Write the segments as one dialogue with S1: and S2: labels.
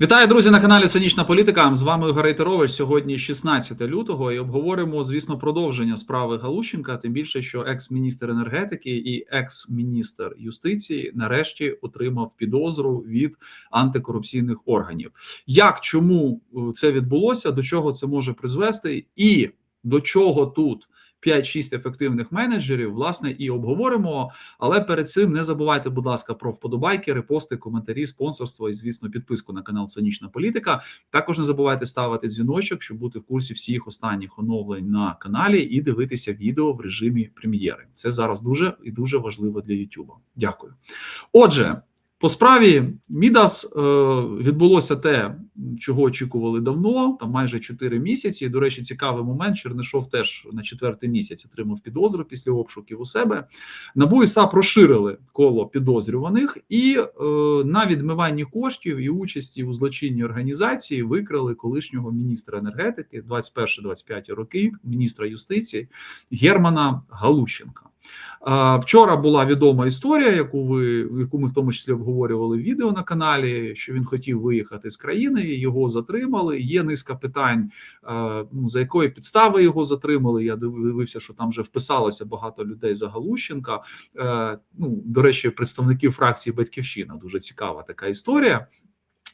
S1: Вітаю, друзі, на каналі Цинічна Політика. З вами Ігор Рейтерович. Сьогодні 16 лютого і обговоримо, звісно, продовження справи Галущенка. Тим більше, що екс-міністр енергетики і екс-міністр юстиції нарешті отримав підозру від антикорупційних органів. Як чому е, це відбулося? До чого це може призвести, і до чого тут? 5-6 ефективних менеджерів, власне, і обговоримо. Але перед цим не забувайте, будь ласка, про вподобайки, репости, коментарі, спонсорство і, звісно, підписку на канал Цинічна Політика. Також не забувайте ставити дзвіночок, щоб бути в курсі всіх останніх оновлень на каналі і дивитися відео в режимі прем'єри. Це зараз дуже і дуже важливо для YouTube. Дякую. Отже. По справі Мідас е, відбулося те, чого очікували давно, там майже 4 місяці. До речі, цікавий момент. Чернишов теж на четвертий місяць отримав підозру після обшуків у себе. Набу і САП розширили коло підозрюваних, і е, на відмиванні коштів і участі у злочинній організації викрили колишнього міністра енергетики 21-25 роки, міністра юстиції Германа Галущенка. Вчора була відома історія, яку ви яку ми в тому числі обговорювали в відео на каналі. Що він хотів виїхати з країни, його затримали. Є низка питань, ну за якої підстави його затримали. Я дивився, що там вже вписалося багато людей за Галущенка. Ну до речі, представників фракції Батьківщина дуже цікава така історія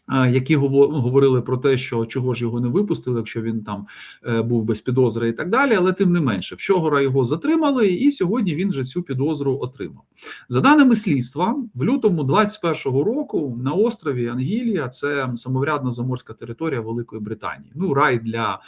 S1: які говорили про те, що чого ж його не випустили, якщо він там е, був без підозри і так далі. Але тим не менше, вчора його затримали, і сьогодні він вже цю підозру отримав. За даними слідства, в лютому 21-го року на острові Ангілія, це самоврядна заморська територія Великої Британії. Ну рай для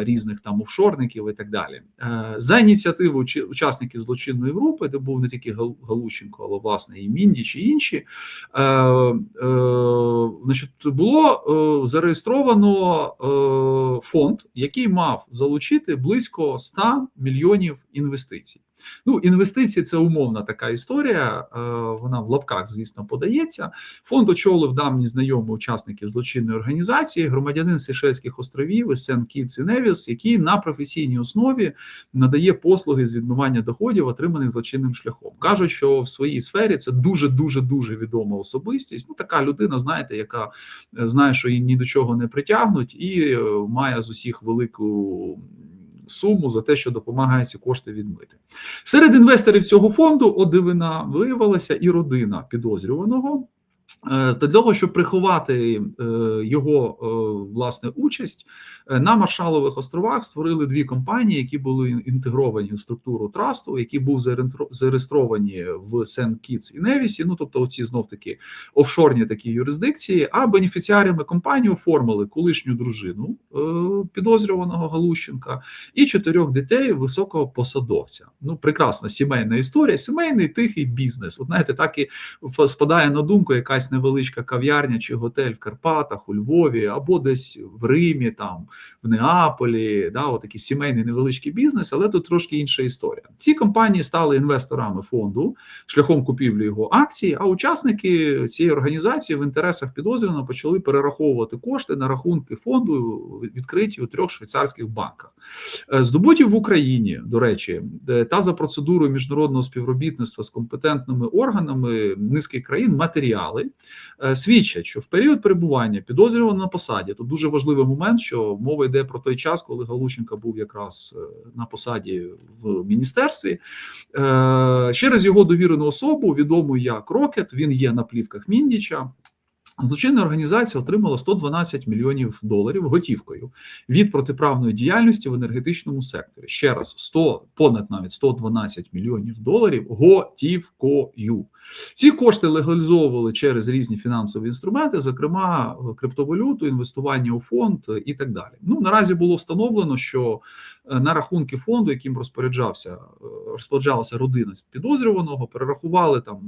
S1: е, різних там офшорників і так далі. Е, За ініціативу учасників злочинної групи, де був не тільки Галущенко, але власне і Міндіч і інші. Е, е, значить, було е, зареєстровано е, фонд, який мав залучити близько 100 мільйонів інвестицій. Ну, інвестиції це умовна така історія. Е, вона в лапках, звісно, подається. Фонд очолив давні знайомі учасників злочинної організації, громадянин Сейшельських островів Сен Кітс і Невіс, який на професійній основі надає послуги з відмивання доходів, отриманих злочинним шляхом. Кажуть, що в своїй сфері це дуже дуже дуже відома особистість. Ну, така людина, знаєте, яка е, знає, що її ні до чого не притягнуть, і е, має з усіх велику суму за те, що допомагає ці кошти відмити. Серед інвесторів цього фонду, о дивина, виявилася і родина підозрюваного. Е, для того, щоб приховати е, його е, власне участь на Маршалових островах створили дві компанії, які були інтегровані у структуру трасту, які був зареєстровані в Сен Кітс і Невісі. Ну тобто, оці знов таки офшорні такі юрисдикції. А бенефіціарями компанії оформили колишню дружину підозрюваного Галущенка і чотирьох дітей високого посадовця. Ну, прекрасна сімейна історія, сімейний тихий бізнес. От знаєте, так і спадає на думку якась невеличка кав'ярня чи готель в Карпатах, у Львові, або десь в Римі, там в Неаполі, да, отакий сімейний невеличкий бізнес, але тут трошки інша історія. Ці компанії стали інвесторами фонду шляхом купівлі його акцій. А учасники цієї організації в інтересах підозрюваного почали перераховувати кошти на рахунки фонду, відкриті у трьох швейцарських банках. Е, здобуті в Україні, до речі, та за процедурою міжнародного співробітництва з компетентними органами низки країн матеріали Е, свідчать, що в період перебування підозрюваного на посаді тут дуже важливий момент, що мова йде про той час, коли Галученко був якраз е, на посаді в міністерстві. Е, через його довірену особу, відому як Рокет, він є на плівках Міндіча. Злочинна організація отримала 112 мільйонів доларів готівкою від протиправної діяльності в енергетичному секторі. Ще раз 100, понад навіть 112 мільйонів доларів готівкою. Ці кошти легалізовували через різні фінансові інструменти, зокрема криптовалюту, інвестування у фонд і так далі. Ну наразі було встановлено, що е, на рахунки фонду, яким розпоряджався е, розпоряджалася родина підозрюваного, перерахували там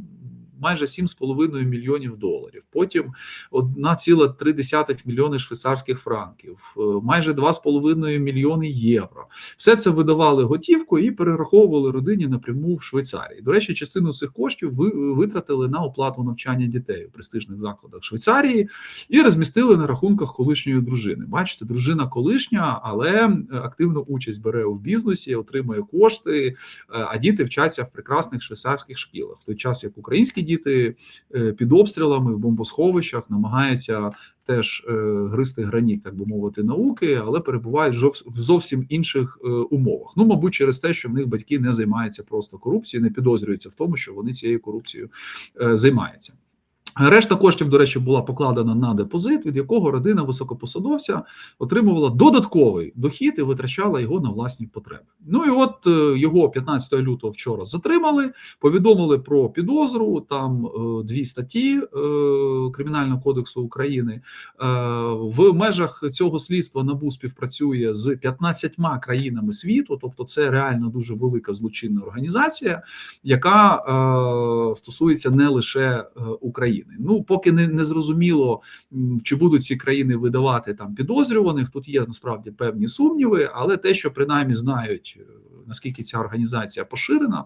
S1: майже 7,5 мільйонів доларів. Потім 1,3 мільйони швейцарських франків, е, майже 2,5 мільйони євро. Все це видавали готівку і перераховували родині напряму в Швейцарії. До речі, частину цих коштів витратили на оплату навчання дітей у престижних закладах Швейцарії і розмістили на рахунках колишньої дружини. Бачите, дружина колишня, але активну участь бере в бізнесі, отримує кошти, е, а діти вчаться в прекрасних швейцарських шкілах. В той час як українські сидіти е, під обстрілами в бомбосховищах, намагаються теж е, гристи граніт, так би мовити, науки, але перебувають в зовсім інших е, умовах. Ну, мабуть, через те, що в них батьки не займаються просто корупцією, не підозрюються в тому, що вони цією корупцією е, займаються. Решта коштів, до речі, була покладена на депозит, від якого родина високопосадовця отримувала додатковий дохід і витрачала його на власні потреби. Ну і от е, його 15 лютого вчора затримали, повідомили про підозру. Там е, дві статті е, Кримінального кодексу України. В межах цього слідства НАБУ співпрацює з 15 країнами світу, тобто це реально дуже велика злочинна організація, яка стосується не лише е, України. Ну поки не, не зрозуміло, чи будуть ці країни видавати там підозрюваних. Тут є насправді певні сумніви, але те, що принаймні знають. Наскільки ця організація поширена,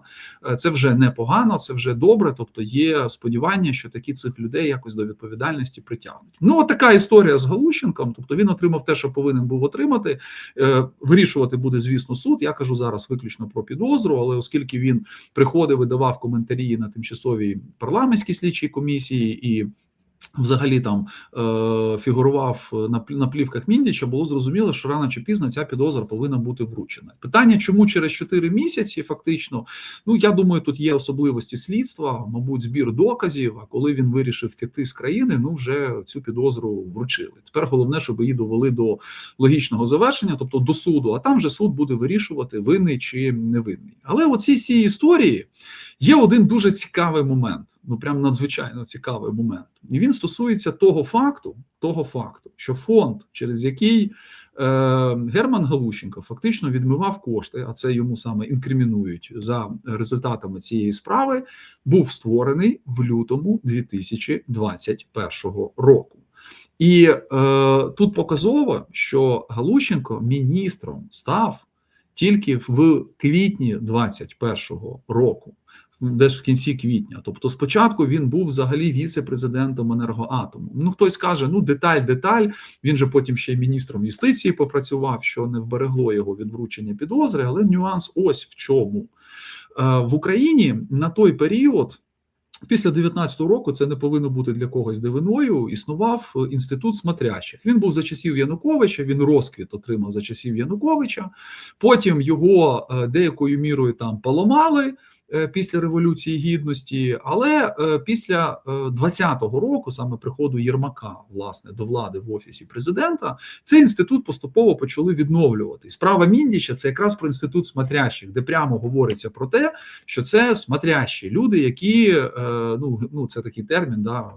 S1: е, це вже непогано, це вже добре. Тобто є сподівання, що такі цих людей якось до відповідальності притягнуть. Ну, от така історія з Галущенком. Тобто він отримав те, що повинен був отримати. Е, Вирішувати буде, звісно, суд. Я кажу зараз виключно про підозру, але оскільки він приходив і давав коментарі на тимчасовій парламентській слідчій комісії і. Взагалі там е, фігурував на на плівках Міндіча, було зрозуміло, що рано чи пізно ця підозра повинна бути вручена. Питання, чому через 4 місяці, фактично, ну я думаю, тут є особливості слідства, мабуть, збір доказів. А коли він вирішив втекти з країни, ну вже цю підозру вручили. Тепер головне, щоб її довели до логічного завершення, тобто до суду. А там вже суд буде вирішувати, винний чи невинний. Але оці всі історії є один дуже цікавий момент. Ну прям надзвичайно цікавий момент, і він стосується того факту, того факту, що фонд, через який е, Герман Галущенко фактично відмивав кошти, а це йому саме інкримінують за результатами цієї справи, був створений в лютому 2021 року. І е, тут показово, що Галущенко міністром став тільки в квітні 2021 року, десь в кінці квітня. Тобто, спочатку він був взагалі віце-президентом енергоатому. Ну хтось каже, ну деталь, деталь. Він же потім ще й міністром юстиції попрацював, що не вберегло його від вручення підозри. Але нюанс ось в чому Е, в Україні на той період. Після 19-го року це не повинно бути для когось дивиною. Існував інститут смотрящих. Він був за часів Януковича. Він розквіт отримав за часів Януковича. Потім його е, деякою мірою там поламали після революції гідності. Але е, після е, 20-го року, саме приходу Єрмака, власне, до влади в офісі президента, цей інститут поступово почали відновлювати. Справа Міндіча це якраз про інститут смотрящих, де прямо говориться про те, що це смотрящі люди, які е, ну ну це такий термін, да.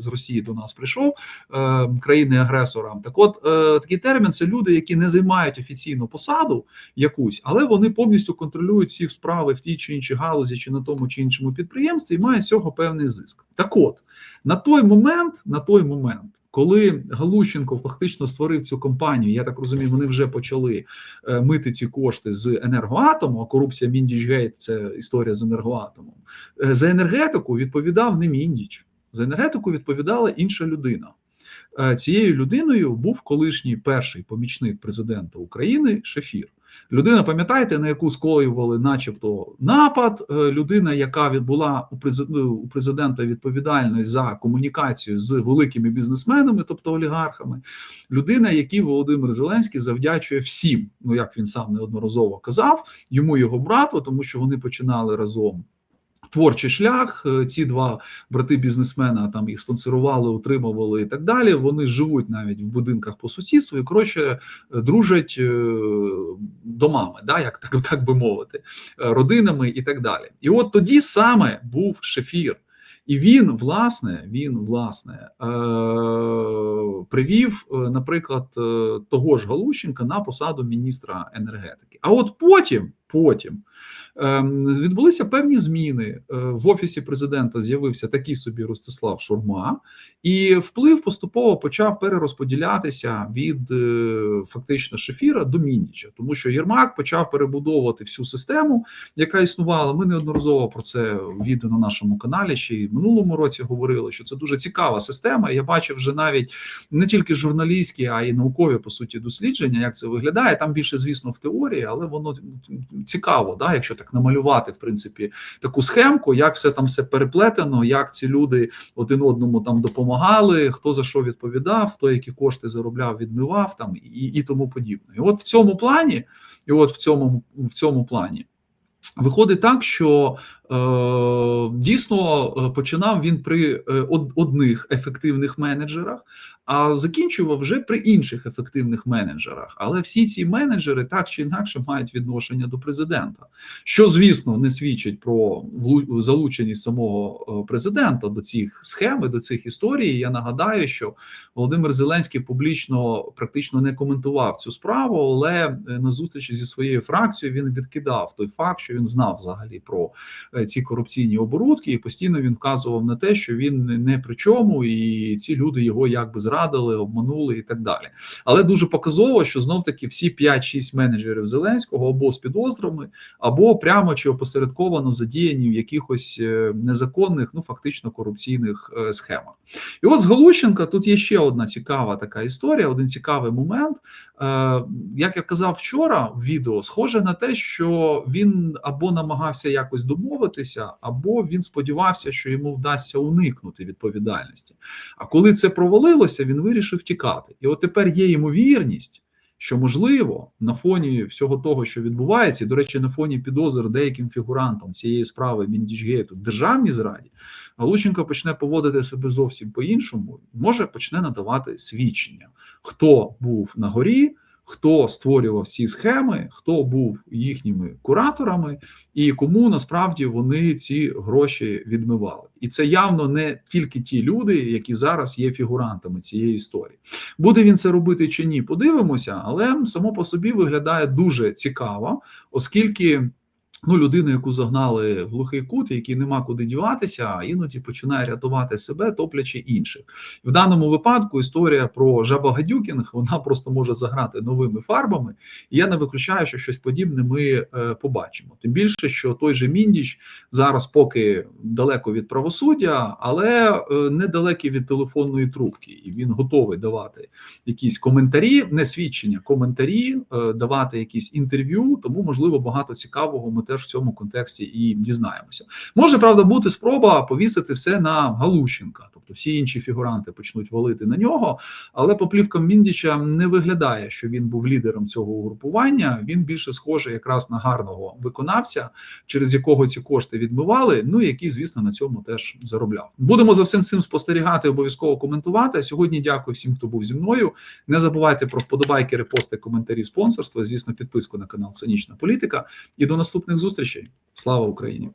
S1: З Росії до нас прийшов е, країни-агресора. Так, от е, такий термін це люди, які не займають офіційну посаду якусь, але вони повністю контролюють всі справи в тій чи іншій галузі, чи на тому чи іншому підприємстві, і мають з цього певний зиск. Так, от на той момент, на той момент, коли Галущенко фактично створив цю компанію, я так розумію, вони вже почали е, мити ці кошти з енергоатому. А корупція Міндічгейт – це історія з енергоатомом. Е, За енергетику відповідав не Міндіч, за енергетику відповідала інша людина. Е, Цією людиною був колишній перший помічник президента України Шефір. Людина, пам'ятаєте, на яку скоювали, начебто, напад. Е, Людина, яка була ну, у президента відповідальною за комунікацію з великими бізнесменами, тобто олігархами. Людина, якій Володимир Зеленський завдячує всім. Ну як він сам неодноразово казав, йому його брату, тому що вони починали разом. Творчий шлях, Е, ці два брати бізнесмена там їх спонсорували, утримували і так далі. Вони живуть навіть в будинках по сусідству і коротше дружать е, домами, да, як так, так би мовити, е, родинами і так далі. І от тоді саме був шефір. І він, власне, він власне привів, наприклад, того ж Галущенка на посаду міністра енергетики. А от потім, потім ем, відбулися певні зміни. Е, В офісі президента з'явився такий собі Ростислав Шурма, і вплив поступово почав перерозподілятися від е, фактично Шефіра до Міндіча, тому що Єрмак почав перебудовувати всю систему, яка існувала. Ми неодноразово про це відео на нашому каналі ще й в минулому році говорили, що це дуже цікава система. Я бачив вже навіть не тільки журналістські, а й наукові по суті дослідження, як це виглядає. Там більше, звісно, в теорії, але воно цікаво, да, якщо так намалювати в принципі таку схемку, як все там все переплетено, як ці люди один одному там допомагали, хто за що відповідав, хто які кошти заробляв, відмивав там і, і тому подібне. І от в цьому плані, і от в цьому в цьому плані. Виходить так, що е, дійсно е, починав він при е, одних ефективних менеджерах, а закінчував вже при інших ефективних менеджерах. Але всі ці менеджери так чи інакше мають відношення до президента, що звісно не свідчить про залученість самого е, президента до цих схем, до цих історій. Я нагадаю, що Володимир Зеленський публічно практично не коментував цю справу, але на зустрічі зі своєю фракцією він відкидав той факт, що він знав взагалі про е, ці корупційні оборудки, і постійно він вказував на те, що він не- при чому, і ці люди його якби зрадили, обманули і так далі. Але дуже показово, що знов таки всі 5-6 менеджерів Зеленського або з підозрами, або прямо чи опосередковано задіяні в якихось е, незаконних, ну фактично корупційних е, схемах. І от з Галущенка тут є ще одна цікава така історія, один цікавий момент. Як я казав вчора в відео, схоже на те, що він або намагався якось домовитися, або він сподівався, що йому вдасться уникнути відповідальності. А коли це провалилося, він вирішив тікати. І от тепер є ймовірність. Що можливо на фоні всього того, що відбувається, і, до речі, на фоні підозр деяким фігурантам цієї справи Міндічгейту в державній зраді, Галущенко почне поводити себе зовсім по-іншому, може почне надавати свідчення, хто був на горі, хто створював ці схеми, хто був їхніми кураторами, і кому насправді вони ці гроші відмивали. І це явно не тільки ті люди, які зараз є фігурантами цієї історії. Буде він це робити чи ні, подивимося, але само по собі виглядає дуже цікаво, оскільки. Ну, людину, яку загнали в глухий кут, який нема куди діватися, а іноді починає рятувати себе, топлячи інших. В даному випадку історія про жабагадюкінг вона просто може заграти новими фарбами, і я не виключаю, що щось подібне ми е, побачимо. Тим більше, що той же Міндіч зараз поки далеко від правосуддя, але е, недалекий від телефонної трубки, і він готовий давати якісь коментарі, не свідчення, коментарі, е, давати якісь інтерв'ю. Тому можливо багато цікавого ми теж в цьому контексті і дізнаємося. Може правда бути спроба повісити все на Галущенка, тобто всі інші фігуранти почнуть валити на нього. Але по плівкам Міндіча не виглядає, що він був лідером цього угрупування. Він більше схожий якраз на гарного виконавця, через якого ці кошти відмивали. Ну який, звісно, на цьому теж заробляв. Будемо за всім цим спостерігати, обов'язково коментувати. Сьогодні дякую всім, хто був зі мною. Не забувайте про вподобайки, репости, коментарі, спонсорства. Звісно, підписку на канал Цинічна Політика. І до наступних зустрічей. Слава Україні!